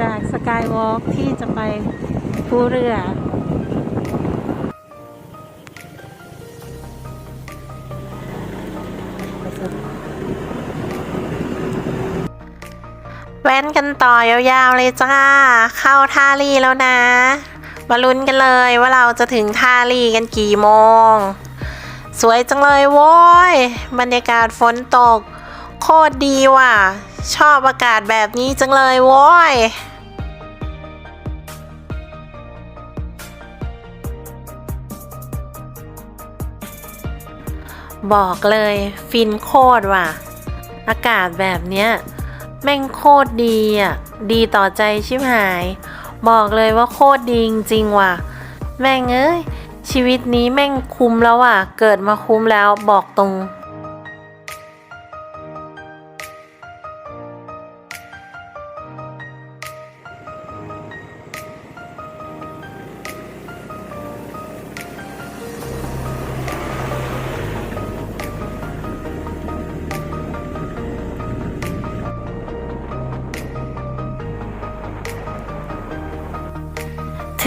จากสกายวอล์กที่จะไปภูเรือแว้นกันต่อยาวๆเลยจ้า เข้าท่าลีแล้วนะ มาลุ้นกันเลยว่าเราจะถึงท่าลีกันกี่โมง สวยจังเลยโว้ย บรรยากาศฝนตก โคตรดีว่ะ ชอบอากาศแบบนี้จังเลยโว้ย บอกเลยฟินโคตรว่ะ อากาศแบบเนี้ย แม่งโคตรดีอะ ดีต่อใจชิบหาย บอกเลยว่าโคตรดีจริงๆว่ะ แม่งเอ้ยชีวิตนี้แม่งคุ้มแล้วว่ะ เกิดมาคุ้มแล้วบอกตรง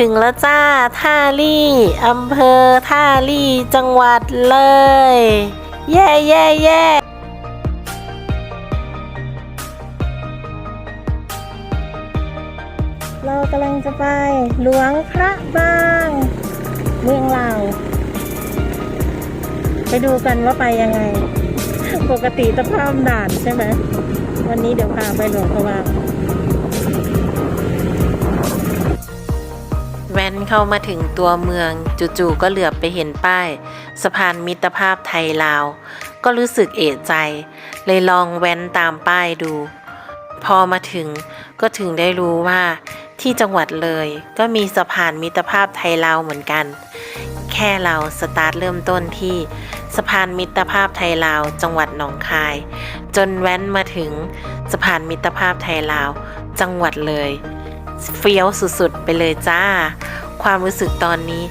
ถึงแล้วจ้า ท่าลี่อำเภอท่าลี่จังหวัดเลย เย่เย่เย่เรากำลังจะไปหลวงพระบางเมืองลาวไปดูกันว่าไปยังไง ปกติจะข้ามด่านใช่ไหม วันนี้เดี๋ยวพาไปหลวงพระบาง นเข้ามาถึงตัวเมือง จู่ๆก็เหลือบไปเห็นป้าย สะพานมิตรภาพไทยลาว ก็รู้สึกเอะใจ เลยลองแว้นตามป้ายดู พอมาถึงก็ถึงได้รู้ว่าที่จังหวัดเลยก็มีสะพานมิตรภาพไทยลาวเหมือนกัน แค่เราสตาร์ทเริ่มต้นที่สะพานมิตรภาพไทยลาว จังหวัดหนองคาย จนแว้นมาถึงสะพานมิตรภาพไทยลาว จังหวัดเลย เฟี้ยวสุดๆ ไปเลยจ้า ความรู้สึกตอนนี้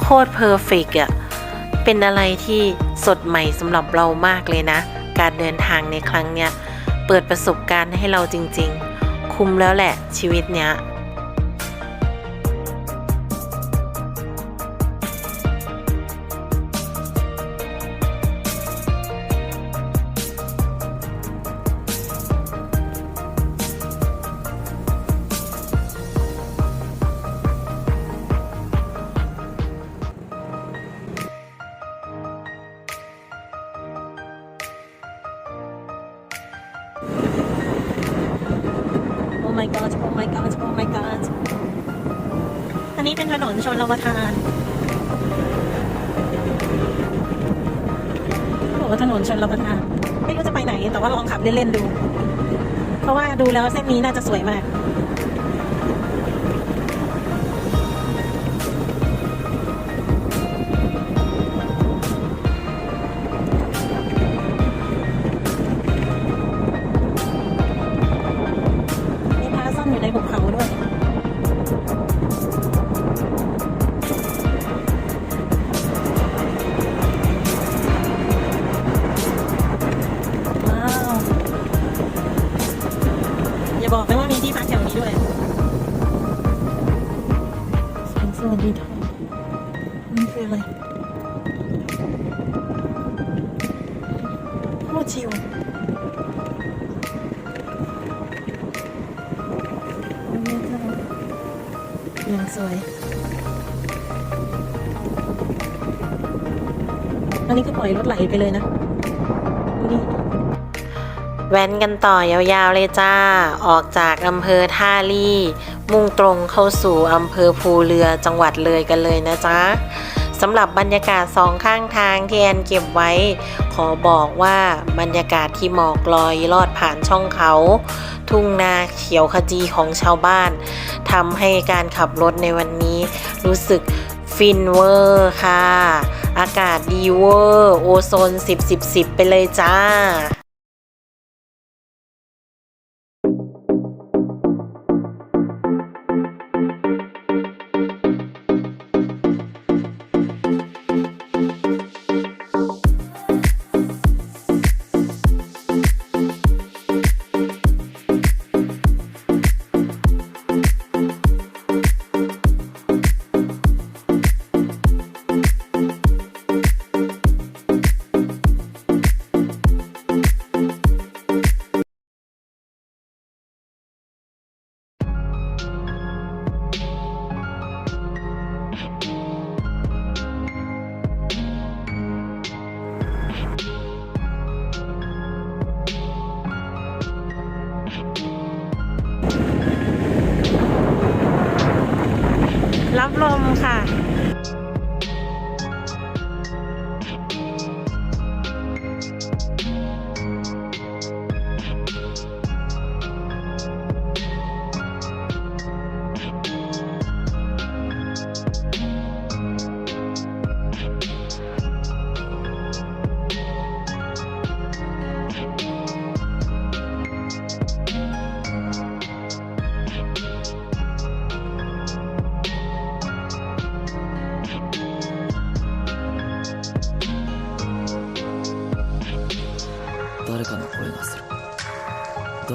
โคตรเพอร์เฟกอะเป็นอะไรที่สดใหม่สำหรับเรามากเลยนะ การเดินทางในครั้งเนี้ย เปิดประสบการณ์ให้เราจริง ๆ คุ้มแล้วแหละชีวิตเนี้ย นนี้เป็นถนนชนประทานบอกว่าถนนชนประทานไม่รู้จะไปไหน แต่ว่าลองขับเล่นๆดู เพราะว่าดูแล้วเส้นนี้น่าจะสวยมาก ยังสวย อันนี้ก็ปล่อยรถไหลไปเลยนะดูดิแว้นกันต่อยาวๆเลยจ้า ออกจากอำเภอท่าลี่ มุ่งตรงเข้าสู่อำเภอภูเรือจังหวัดเลยกันเลยนะจ๊ะ สำหรับบรรยากาศสองข้างทางที่แอนเก็บไว้ ขอบอกว่าบรรยากาศที่หมอกลอยลอดผ่านช่องเขา ทุ่งนาเขียวขจีของชาวบ้านทำให้การขับรถในวันนี้ รู้สึกฟินเวอร์ค่ะ อากาศดีเวอร์ โอโซน 10 10 10 ไปเลยจ้า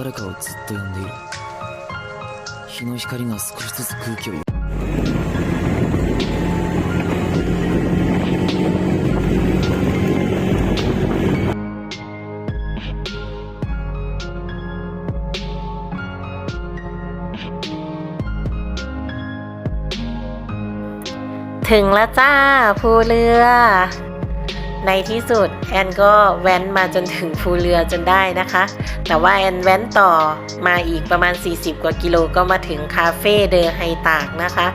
誰かをずっと呼んでいる日の光が少しずつ空気を「 ถึงแล้วจ้าภูเรือ ในที่สุดแอนก็แว้นมาจนถึงภูเรือจนได้นะคะ แต่ว่าแอนแว้นต่อมาอีกประมาณ 40 กว่ากิโลก็มาถึงคาเฟ่เดอไฮตากนะคะ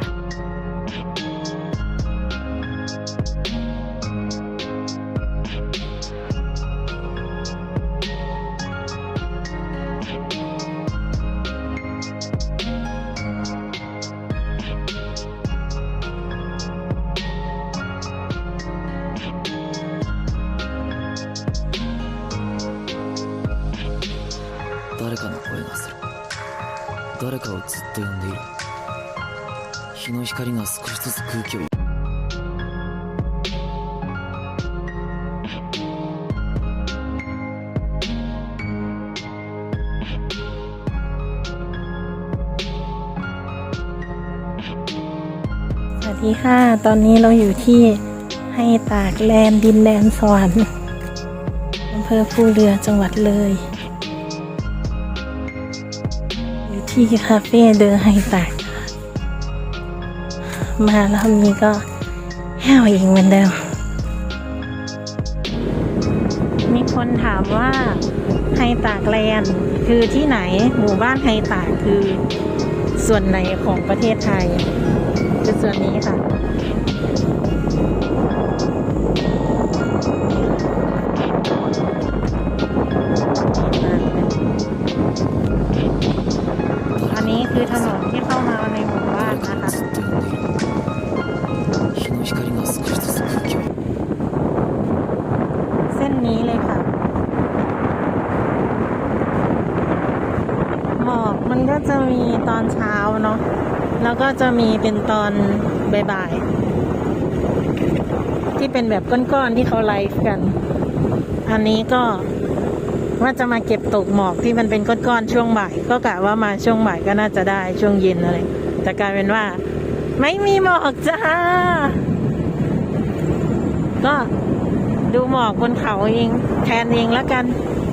と呼んでいる日の光が少しずつ空気を สวัสดีค่ะ ตอนนี้เราอยู่ที่ให้ตากแลนด์ดินแดนสวรรค์อำเภอภูเรือจังหวัดเลย อยู่ ที่คาเฟ่เดอไฮตากมาแล้วนี้ก็แห้วอีกเหมือนเดิม มีคนถามว่าไฮตากแลนด์คือที่ไหนหมู่บ้านไฮตากคือส่วนไหนของประเทศไทย คือส่วนนี้ค่ะ จะมีตอนเช้าเนาะแล้วก็จะมีเป็นตอนบ่ายๆที่เป็นแบบก้อนๆที่เขาไลฟ์กัน อันนี้ก็ว่าจะมาเก็บตกหมอกที่มันเป็นก้อนๆช่วงบ่าย ก็กะว่ามาช่วงบ่ายก็น่าจะได้ช่วงเย็นอะไรแต่กลายเป็นว่า ไม่มีหมอกจ้า ก็ดูหมอกบนเขาเอง แทนเองแล้วกัน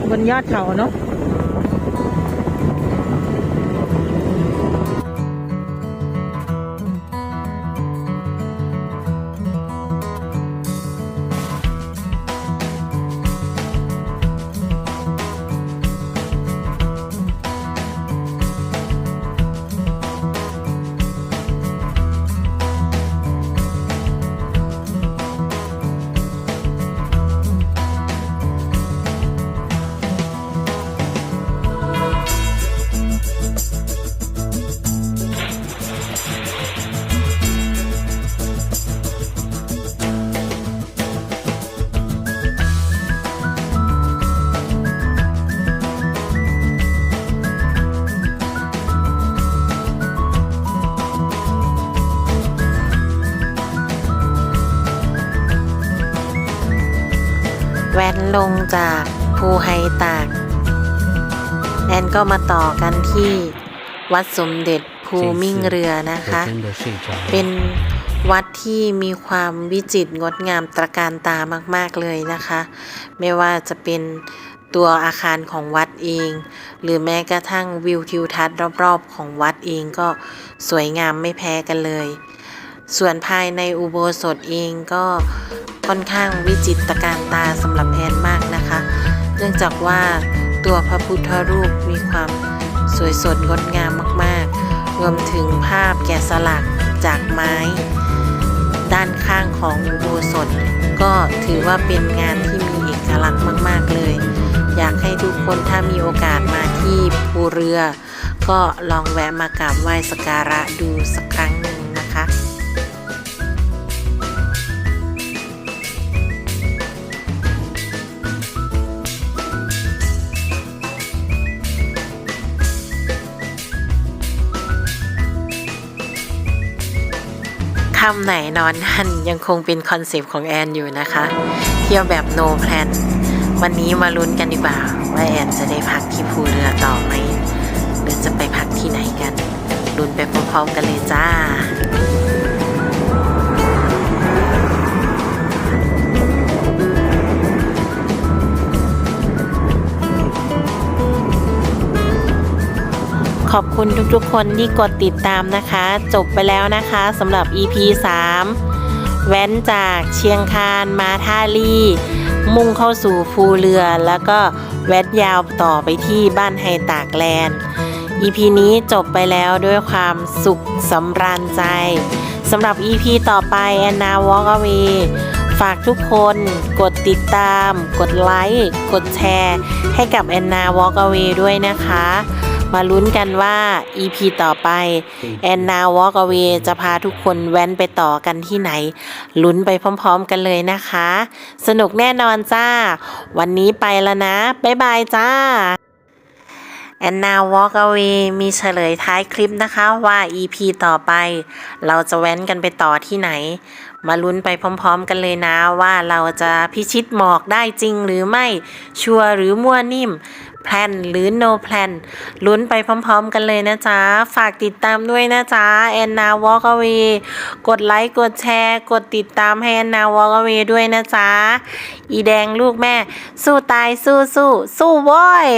บนยอดเขาเนาะ ลงจากภูไฮตาก แอนก็มาต่อกันที่วัดสมเด็จภูมิ่งเรือนะคะ เป็นวัดที่มีความวิจิตรงดงามตระการตามากๆเลยนะคะ ไม่ว่าจะเป็นตัวอาคารของวัดเอง หรือแม้กระทั่งวิวทิวทัศน์รอบๆ ของวัดเองก็สวยงามไม่แพ้กันเลย ส่วนภายในอุโบสถเองก็ ค่อนข้างวิจิตรการตาสำหรับแอนมากนะคะ เนื่องจากว่าตัวพระพุทธรูปมีความสวยสดงดงามมากๆ รวมถึงภาพแกะสลักจากไม้ ด้านข้างของอุโบสถ ก็ถือว่าเป็นงานที่มีเอกลักษณ์มาก ๆ เลย อยากให้ทุกคนถ้ามีโอกาสมาที่ภูเรือ ก็ลองแวะมากราบไหว้สักการะดูสักครั้งหนึ่ง ค่ำไหนนอนนั่นยังคงเป็นคอนเซปต์ของแอนอยู่นะคะ เที่ยวแบบโนแพลนวันนี้มาลุ้นกันดีกว่า ว่าแอนจะได้พักที่ภูเรือต่อไหม หรือจะไปพักที่ไหนกันลุ้นไปพร้อมๆกันเลยจ้า อบคุณทุกๆ คนที่กดติดตามนะคะ จบไปแล้วนะคะสำหรับ EP 3 แว้นจากเชียงคานมาท่าลี่ มุ่งเข้าสู่ภูเรือ แล้วก็แว้นยาวต่อไปที่บ้านไฮตากแลนด์ EP นี้จบไปแล้วด้วยความสุขสำราญใจสำหรับ EP ต่อไปแอนนาวอล์กเวฝากทุกคนกดติดตาม กดไลค์ กดแชร์ ให้กับแอนนาวอล์กเวด้วยนะคะ มาลุ้นกันว่า EP ต่อไปแอนนาวอล์กเวจะพาทุกคนแว้นไปต่อกันที่ไหน ลุ้นไปพร้อมๆกันเลยนะคะ สนุกแน่นอนจ้า วันนี้ไปแล้วนะ บ๊ายบายจ้าแอนนา Walk Away มีเฉลยท้ายคลิปนะคะว่า EP ต่อไป เราจะแว้นกันไปต่อที่ไหน มาลุ้นไปพร้อมๆกันเลยนะว่าเราจะพิชิตหมอกได้จริงหรือไม่ ชัวร์หรือมั่วนิ่ม แพลนหรือ no plan ลุ้นไปพร้อมๆกันเลยนะจ๊ะ ฝากติดตามด้วยนะจ๊ะแอนนา Walk Away กดไลค์ กดแชร์ กดติดตามให้แอนนา Walk Away ด้วยนะจ๊ะ อีแดงลูกแม่ สู้ตายสู้สู้สู้ว้ย